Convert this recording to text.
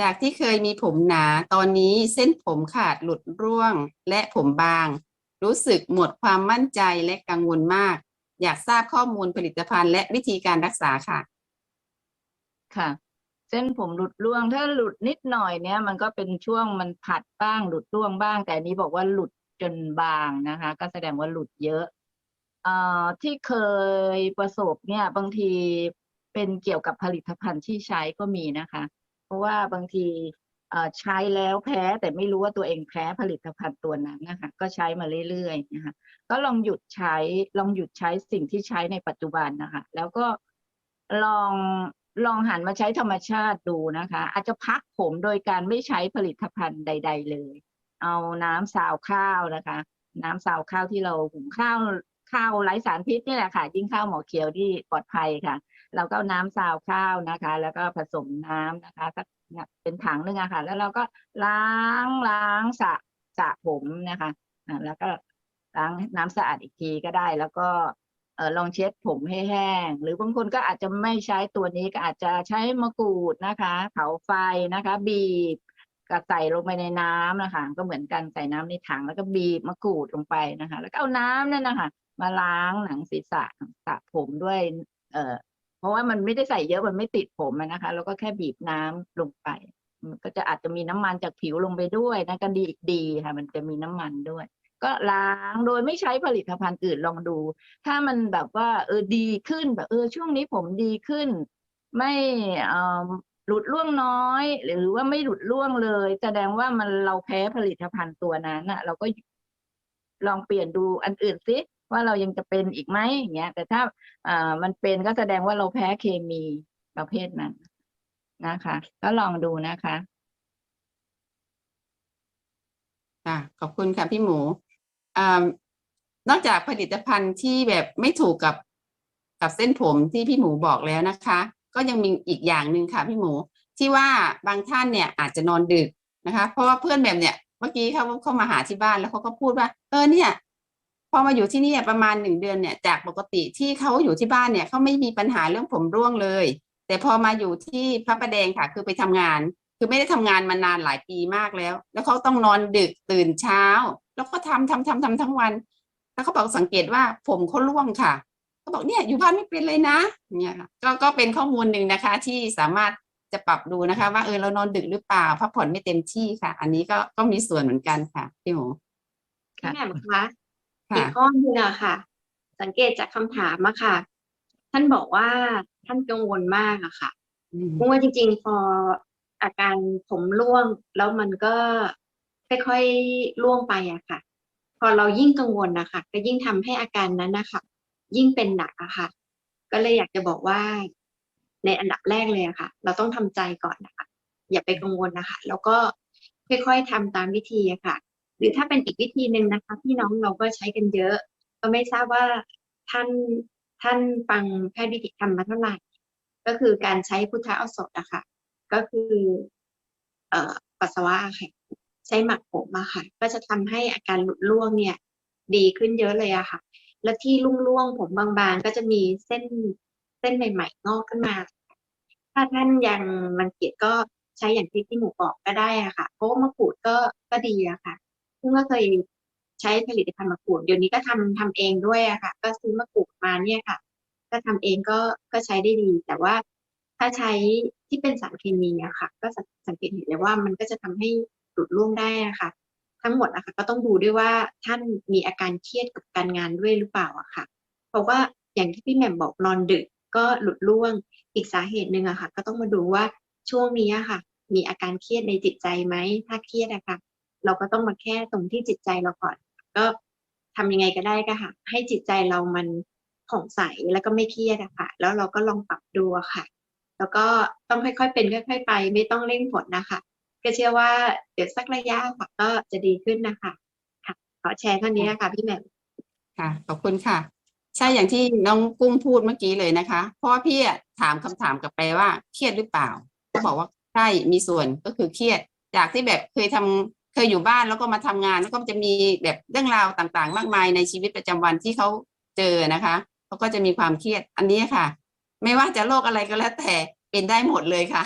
จากที่เคยมีผมหนา ตอนนี้เส้นผมขาดหลุดร่วงและผมบาง รู้สึกหมดความมั่นใจและกังวลมาก อยากทราบข้อมูลผลิตภัณฑ์และวิธีการรักษาค่ะ ค่ะ เส้นผมหลุดร่วง ถ้าหลุดนิดหน่อยเนี่ย มันก็เป็นช่วงมันผัดบ้างหลุดร่วงบ้าง แต่อันนี้บอกว่าหลุดจนบางนะคะ ก็แสดงว่าหลุดเยอะเอ่อที่เคยประสบเนี่ยบางทีเป็นเกี่ยวกับผลิตภัณฑ์ที่ใช้ก็มีนะคะ เพราะว่าบางทีใช้แล้วแพ้แต่ไม่รู้ว่าตัวเองแพ้ผลิตภัณฑ์ตัวนั้นนะคะก็ใช้มาเรื่อยๆนะคะก็ลองหยุดใช้ลองหยุดใช้สิ่งที่ใช้ในปัจจุบันนะคะ แล้วก็ลองลองหันมาใช้ธรรมชาติดูนะคะ อาจจะพักผมโดยการไม่ใช้ผลิตภัณฑ์ใด ๆ เลย เอาน้ำซาวข้าวนะคะ น้ำซาวข้าวที่เราหุงข้าวข้าวไร้สารพิษนี่แหละค่ะ ยิ่งข้าวหมอเขียวที่ปลอดภัยค่ะ เราก็เอาน้ำซาวข้าวนะคะ แล้วก็ผสมน้ำนะคะสักเป็นถังหนึงอะค่ะ แล้วเราก็ล้างล้างสระสระผมนะคะอ่าแล้วก็ล้างน้ำสะอาดอีกทีก็ได้ แล้วก็เออลองเช็ดผมให้แห้ง หรือบางคนก็อาจจะไม่ใช้ตัวนี้ก็อาจจะใช้มะกรูดนะคะ เผาไฟนะคะ บีบก็ใส่ลงไปในน้ำนะคะ ก็เหมือนกันใส่น้ำในถังแล้วก็บีบมะกรูดลงไปนะคะ แล้วก็เอาน้ำนั่นนะคะมาล้างหนังศีรษะสระผมด้วยเอ่อ ราะว่ามันไม่ได้ใส่เยอะมันไม่ติดผมนะคะ แล้วก็แค่บีบน้ำลงไป มันก็จะอาจจะมีน้ำมันจากผิวลงไปด้วยนะก็ดีดีค่ะ มันจะมีน้ำมันด้วย ก็ล้างโดยไม่ใช้ผลิตภัณฑ์อื่นลองดู ถ้ามันแบบว่า เออดีขึ้นแบบเออช่วงนี้ผมดีขึ้น ไม่เออหลุดร่วงน้อย หรือว่าไม่หลุดร่วงเลย แสดงว่ามันเราแพ้ผลิตภัณฑ์ตัวนั้นอะเราก็ลองเปลี่ยนดูอันอื่นสิ ว่าเรายังจะเป็นอีกไหมอย่างเงี้ย แต่ถ้าอ่ามันเป็นก็แสดงว่าเราแพ้เคมีประเภทนั้นนะคะ ก็ลองดูนะคะค่ะขอบคุณค่ะพี่หมูอ่านอกจากผลิตภัณฑ์ที่แบบไม่ถูกกับกับเส้นผมที่พี่หมูบอกแล้วนะคะ ก็ยังมีอีกอย่างหนึ่งค่ะพี่หมู ที่ว่าบางท่านเนี่ยอาจจะนอนดึกนะคะ เพราะว่าเพื่อนแบบเนี่ยเมื่อกี้เขาเข้ามาหาที่บ้านแล้วเขาก็พูดว่า เออเนี่ย พอมาอยู่ที่นี่ประมาณหนึ่งเดือนเนี่ยจากปกติที่เขาอยู่ที่บ้านเนี่ยเขาไม่มีปัญหาเรื่องผมร่วงเลย แต่พอมาอยู่ที่พระประแดงค่ะ คือไปทำงาน คือไม่ได้ทำงานมานานหลายปีมากแล้ว แล้วเขาต้องนอนดึกตื่นเช้า แล้วก็ทำทำทำทำทั้งวัน แล้วเขาบอกสังเกตว่าผมเขาร่วงค่ะเขาบอกเนี่ยอยู่บ้านไม่เป็นเลยนะเนี่ยค่ะก็ก็เป็นข้อมูลหนึ่งนะคะ ที่สามารถจะปรับดูนะคะ ว่าเออเรานอนดึกหรือเปล่าพักผ่อนไม่เต็มที่ค่ะ อันนี้ก็ก็มีส่วนเหมือนกันค่ะพี่หมูพี่ค่ะแหม่มคะค่ะ อีกข้อหนึงอะค่ะ สังเกตจากคำถามอะค่ะ ท่านบอกว่าท่านกังวลมากอะค่ะอืมเพราะว่าจริง ๆ พออาการผมร่วงแล้วมันก็ค่อยๆร่วงไปอะค่ะ พอเรายิ่งกังวลนะคะก็ยิ่งทำให้อาการนั้นนะคะยิ่งเป็นหนักอะค่ะ ก็เลยอยากจะบอกว่า ในอันดับแรกเลยอะค่ะ เราต้องทำใจก่อนนะคะ อย่าไปกังวลนะคะ แล้วก็ค่อยๆทำตามวิธีอะค่ะ หรือถ้าเป็นอีกวิธีหนึ่งนะคะพี่น้องเราก็ใช้กันเยอะ ก็ไม่ทราบว่าท่านท่านฟังแพทย์วิถีธรรมมาเท่าไหร่ ก็คือการใช้พุทธเอาสดอะค่ะ ก็คือเอ่อปัสสาวะค่ะใช้หมักผมอะค่ะ ก็จะทำให้อาการหลุดร่วงเนี่ย ดีขึ้นเยอะเลยอะค่ะ แล้วที่รุ่งร่วงผมบางๆ ก็จะมีเส้นเส้นใหม่ๆงอกขึ้นมา ถ้าท่านยังรังเกียจก็ใช้อย่างที่พี่หมูบอกก็ได้อะค่ะเพราะมะกรูดก็ก็ดีอะค่ะ ซึ่งก็เคยใช้ผลิตภัณฑ์มะกรูดเดี๋ยวนี้ก็ทำทำเองด้วยอะค่ะ ก็ซื้อมะกรูดมาเนี่ยค่ะ ก็ทำเองก็ก็ใช้ได้ดี แต่ว่าถ้าใช้ที่เป็นสารเคมีอะค่ะ ก็สังเกตเห็นเลยว่ามันก็จะทำให้หลุดร่วงได้อะค่ะ ทั้งหมดอะค่ะก็ต้องดูด้วยว่าท่านมีอาการเครียดกับการงานด้วยหรือเปล่าอะค่ะ เพราะว่าอย่างที่พี่แหม่มบอกนอนดึกก็หลุดร่วงอีกสาเหตุหนึ่งอะค่ะ ก็ต้องมาดูว่าช่วงนี้อะค่ะ มีอาการเครียดในจิตใจไหมถ้าเครียดอะค่ะ เราก็ต้องมาแค่ตรงที่จิตใจเราก่อน ก็ทำยังไงก็ได้ก็ค่ะ ให้จิตใจเรามันผ่องใสแล้วก็ไม่เครียดอะค่ะ แล้วเราก็ลองปรับดูค่ะ แล้วก็ต้องค่อยๆเป็นค่อย ๆ ไป ไม่ต้องเร่งผลนะคะ ก็เชื่อว่าเดี๋ยวสักระยะค่ะก็จะดีขึ้นนะคะค่ะขอแชร์เท่านี้นะคะพี่แหม่มค่ะ ขอบคุณค่ะ ใช่อย่างที่น้องกุ้งพูดเมื่อกี้เลยนะคะ เพราะว่าพี่ถามคำถามกลับไปว่าเครียดหรือเปล่าเขาบอกว่าใช่มีส่วนก็คือเครียด จากที่แบบเคยทำ เคยอยู่บ้านแล้วก็มาทำงาน แล้วก็จะมีแบบเรื่องราวต่างๆ มากมายในชีวิตประจำวันที่เขาเจอนะคะเขาก็จะมีความเครียดอันนี้ค่ะ ไม่ว่าจะโรคอะไรก็แล้วแต่เป็นได้หมดเลยค่ะ